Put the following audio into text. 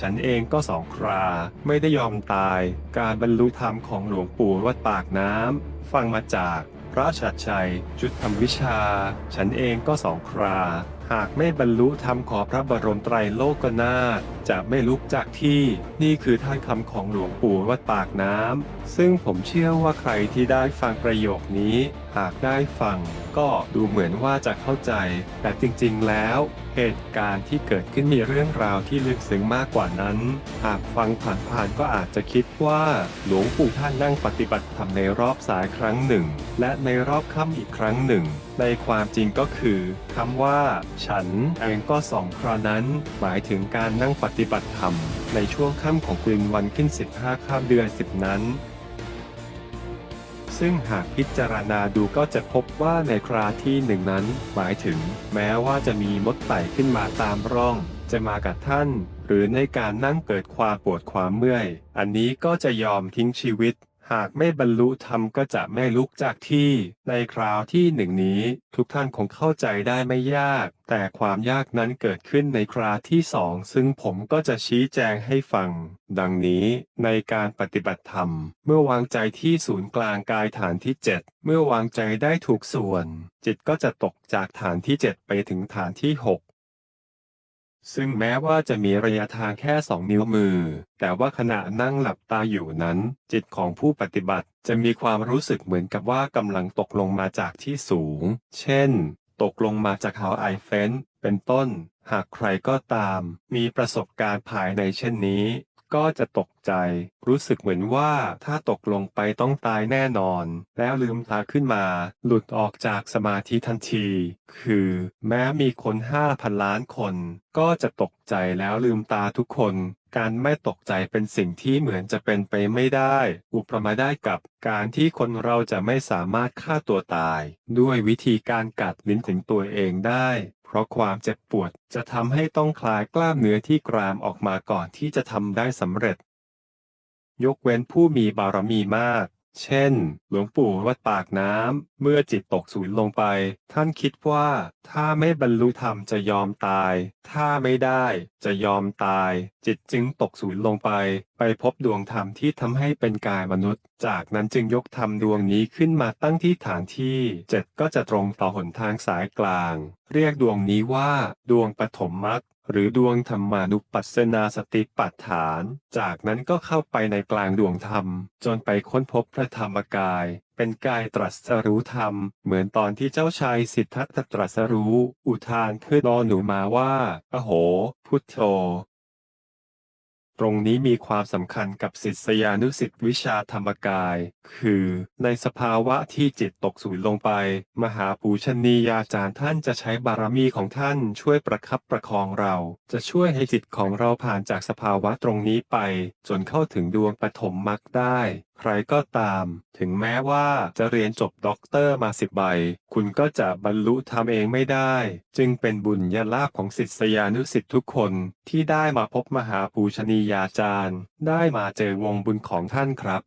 ฉันเองก็สองครา ไม่ได้ยอมตาย การบรรลุธรรมของหลวงปู่วัดปากน้ำ ฟังมาจากพระชัดชัย จุดธรรมวิชา ฉันเองก็สองครา หากไม่บรรลุธรรมขอพระบรมไตรโลกนาถ จะไม่ลุกจากที่ นี่คือท่านคำของหลวงปู่วัดปากน้ำ ซึ่งผมเชื่อว่าใครที่ได้ฟังประโยคนี้ หากได้ฟัง ก็ดูเหมือนว่าจะเข้าใจ แต่จริงๆ แล้ว เหตุการณ์ที่เกิดขึ้นมีเรื่องราวที่ลึกซึ้งมากกว่านั้น หากฟังผ่านๆ ก็อาจจะคิดว่า หลวงปู่ท่านนั่งปฏิบัติธรรมในรอบสายครั้งหนึ่ง และในรอบค่ำอีกครั้งหนึ่ง ในความจริงก็คือคำว่า ฉันเองก็สองครานั้น หมายถึงการนั่งปฏิฏิบัติธรรม ในช่วงค่ำของคืนวันขึ้น 15ข้ามเดือน 10 นั้น ซึ่งหากพิจารณาดูก็จะพบว่าในคราที่หนึ่งนั้น หมายถึง แม้ว่าจะมีมดไต่ขึ้นมาตามร่อง จะมากับท่าน หรือในการนั่งเกิดความปวดความเมื่อย อันนี้ก็จะยอมทิ้งชีวิต หากไม่บรรลุธรรมก็จะไม่ลุกจากที่ ในคราวที่หนึ่งนี้ ทุกท่านคงเข้าใจได้ไม่ยาก แต่ความยากนั้นเกิดขึ้นในคราที่สอง ซึ่งผมก็จะชี้แจงให้ฟัง ดังนี้ในการปฏิบัติธรรม เมื่อวางใจที่ศูนย์กลางกายฐานที่ 7 เมื่อวางใจได้ถูกส่วน จิตก็จะตกจากฐานที่ 7 ไปถึงฐานที่ 6 ซึ่งแม้ว่าจะมีระยะทางแค่สองนิ้วมือ แต่ว่าขณะนั่งหลับตาอยู่นั้น จิตของผู้ปฏิบัติจะมีความรู้สึกเหมือนกับว่ากำลังตกลงมาจากที่สูง เช่น ตกลงมาจากเขาไอเฟนเป็นต้น หากใครก็ตาม มีประสบการณ์ภายในเช่นนี้ ก็จะตกใจ รู้สึกเหมือนว่าถ้าตกลงไปต้องตายแน่นอน แล้วลืมตาขึ้นมา หลุดออกจากสมาธิทันที คือ แม้มีคนห้าพันล้านคน ก็จะตกใจแล้วลืมตาทุกคนการไม่ตกใจเป็นสิ่งที่เหมือนจะเป็นไปไม่ได้ อุปมาได้กับการที่คนเราจะไม่สามารถฆ่าตัวตาย ด้วยวิธีการกัดลิ้นถึงตัวเองได้ ราะความเจ็บปวดจะทำให้ต้องคลายกล้ามเนื้อที่กรามออกมาก่อนที่จะทำได้สำเร็จ ยกเว้นผู้มีบารมีมาก เช่น หลวงปู่วัดปากน้ำ เมื่อจิตตกศูนย์ลงไป ท่านคิดว่าถ้าไม่บรรลุธรรมจะยอมตาย ถ้าไม่ได้จะยอมตาย จิตจึงตกศูนย์ลงไป ไปพบดวงธรรมที่ทำให้เป็นกายมนุษย์ จากนั้นจึงยกธรรมดวงนี้ขึ้นมาตั้งที่ฐานที่เจ็ดก็จะตรงต่อหนทางสายกลางเรียกดวงนี้ว่า ดวงปฐมมรรคหรือดวงธรรมานุปัสสนาสติปัฏฐาน จากนั้นก็เข้าไปในกลางดวงธรรม จนไปค้นพบพระธรรมกาย เป็นกายตรัสรู้ธรรม เหมือนตอนที่เจ้าชายสิทธัตถะตรัสรู้ อุทานขึ้นนอนหนูมาว่า อโห พุทโธ ตรงนี้มีความสำคัญกับศิษยานุศิษย์วิชาธรรมกาย คือ ในสภาวะที่จิตตกสูญลงไป มหาปูชนียาจารย์ท่านจะใช้บารมีของท่านช่วยประคับประคองเรา จะช่วยให้จิตของเราผ่านจากสภาวะตรงนี้ไป จนเข้าถึงดวงปฐมมรรคได้ใครก็ตาม ถึงแม้ว่าจะเรียนจบด็อกเตอร์มาสิบใบ คุณก็จะบรรลุทำเองไม่ได้ จึงเป็นบุญญาลาภของศิษยานุศิษย์ทุกคนที่ได้มาพบมหาปูชนียาจารย์ ได้มาเจอวงบุญของท่านครับ